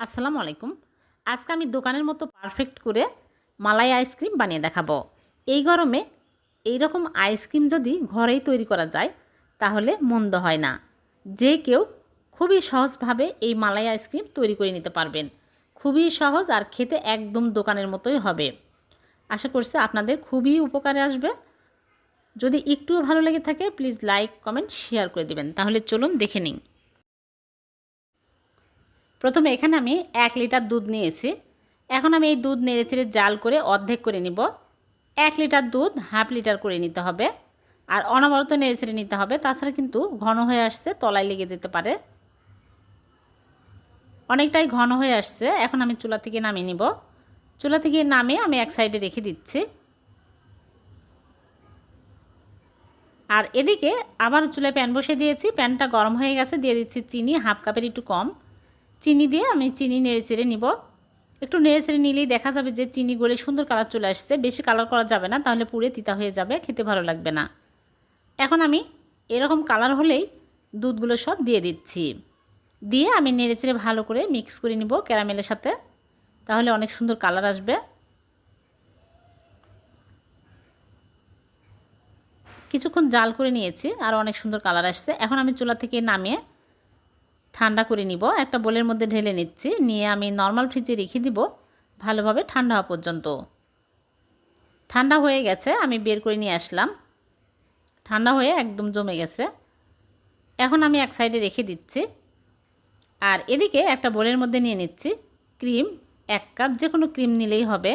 আসসালামু আলাইকুম। আজকে আমি দোকানের মতো পারফেক্ট করে মালাই আইসক্রিম বানিয়ে দেখাবো। এই গরমে এই রকম আইসক্রিম যদি ঘরেই তৈরি করা যায়, তাহলে মন্দ হয় না। যে কেউ খুবই সহজভাবে এই মালাই আইসক্রিম তৈরি করে নিতে পারবেন। খুবই সহজ আর খেতে একদম দোকানের মতোই হবে। আশা করছি আপনাদের খুবই উপকারে আসবে। যদি একটুও ভালো লেগে থাকে প্লিজ লাইক কমেন্ট শেয়ার করে দিবেন। তাহলে চলুন দেখে নিন প্রথমে এখানে আমি এক লিটার দুধ নিয়েছি। এখন আমি এই দুধ নেড়ে চেড়ে জাল করে অর্ধেক করে নিব। এক লিটার দুধ হাফ লিটার করে নিতে হবে। আর অনবরত নেড়ে চেড়ে নিতে হবে, তাছাড়া কিন্তু ঘন হয়ে আসছে, তলায় লেগে যেতে পারে। অনেকটাই ঘন হয়ে আসছে, এখন আমি চুলা থেকে নামিয়ে নিব। চুলা থেকে নামিয়ে আমি এক সাইডে রেখে দিচ্ছি। আর এদিকে আবার চুলায় প্যান বসে দিয়েছি। প্যানটা গরম হয়ে গেছে, দিয়ে দিচ্ছি চিনি, হাফ কাপের একটু কম। চিনি দিয়ে আমি চিনি নেড়ে চেড়ে নিব। একটু নেড়ে চেড়ে নিলেই দেখা যাবে যে চিনি গলে সুন্দর কালার চলে আসছে। বেশি কালার করা যাবে না, তাহলে পুড়ে তিতা হয়ে যাবে, খেতে ভালো লাগবে না। এখন আমি এরকম কালার হলেই দুধগুলো সব দিয়ে দিচ্ছি। দিয়ে আমি নেড়ে চেড়ে ভালো করে মিক্স করে নিব ক্যারামেলের সাথে, তাহলে অনেক সুন্দর কালার আসবে। কিছুক্ষণ জাল করে নিয়েছি আর অনেক সুন্দর কালার আসছে। এখন আমি চুলা থেকে নামিয়ে ঠান্ডা করে নিব। একটা বোলের মধ্যে ঢেলে নিচ্ছি। নিয়ে আমি নর্মাল ফ্রিজে রেখে দিব ভালোভাবে ঠান্ডা হওয়া পর্যন্ত। ঠান্ডা হয়ে গেছে, আমি বের করে নিয়ে আসলাম। ঠান্ডা হয়ে একদম জমে গেছে। এখন আমি এক সাইডে রেখে দিচ্ছি। আর এদিকে একটা বোলের মধ্যে নিয়ে নিচ্ছি। ক্রিম, এক কাপ যে কোনো ক্রিম নিলেই হবে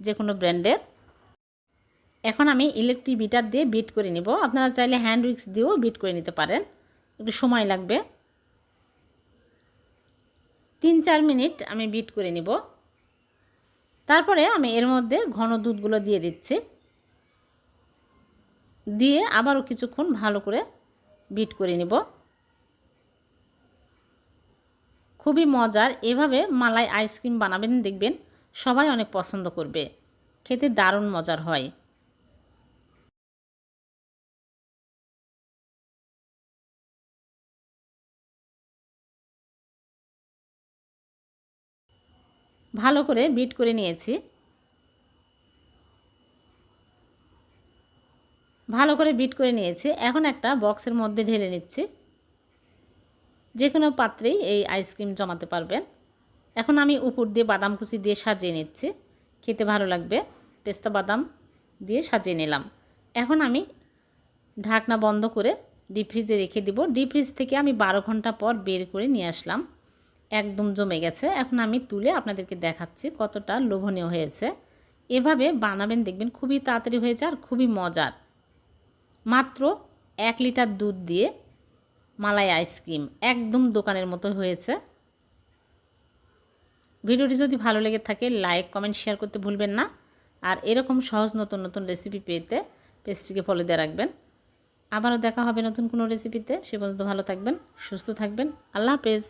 যে কোনো ব্র্যান্ডের। এখন আমি ইলেকট্রিক বিটার দিয়ে বিট করে নিব। আপনারা চাইলে হ্যান্ড উইক্স দিয়েও বিট করে নিতে পারেন। একটু সময় লাগবে। তিন চার মিনিট আমি বিট করে নিব। তারপরে আমি এর মধ্যে ঘন দুধগুলো দিয়ে দিচ্ছি। দিয়ে আবারও কিছুক্ষণ ভালো করে বিট করে নিব। খুবই মজার। এভাবে মালাই আইসক্রিম বানাবেন দেখবেন সবাই অনেক পছন্দ করবে। খেতে দারুণ মজার হয়। ভালো করে বিট করে নিয়েছি। ভালো করে বিট করে নিয়েছি। এখন একটা বক্সের মধ্যে ঢেলে নিচ্ছি। যে কোনো পাত্রেই এই আইসক্রিম জমাতে পারবেন। এখন আমি উপর দিয়ে বাদাম কুচি দিয়ে সাজিয়ে নিচ্ছি। খেতে ভালো লাগবে। পেস্তা বাদাম দিয়ে সাজিয়ে নিলাম। এখন আমি ঢাকনা বন্ধ করে ডিপ ফ্রিজে রেখে দিব। ডিপ ফ্রিজ থেকে আমি বারো ঘণ্টা পর বের করে নিয়ে আসলাম। একদম জমে গেছে। এখন আমি তুলে আপনাদেরকে দেখাচ্ছি কতটা লোভনীয় হয়েছে। এভাবে বানাবেন, দেখবেন খুবই তাড়াতাড়ি হয়েছে আর খুবই মজার। মাত্র এক লিটার দুধ দিয়ে মালাই আইসক্রিম একদম দোকানের মতো হয়েছে। ভিডিওটি যদি ভালো লেগে থাকে, লাইক, কমেন্ট, শেয়ার করতে ভুলবেন না। আর এরকম সহজ নতুন নতুন রেসিপি পেতে পেজটিকে ফলো দিয়ে রাখবেন। আবারও দেখা হবে নতুন কোনো রেসিপিতে সে পর্যন্ত ভালো থাকবেন, সুস্থ থাকবেন। আল্লাহ হাফেজ।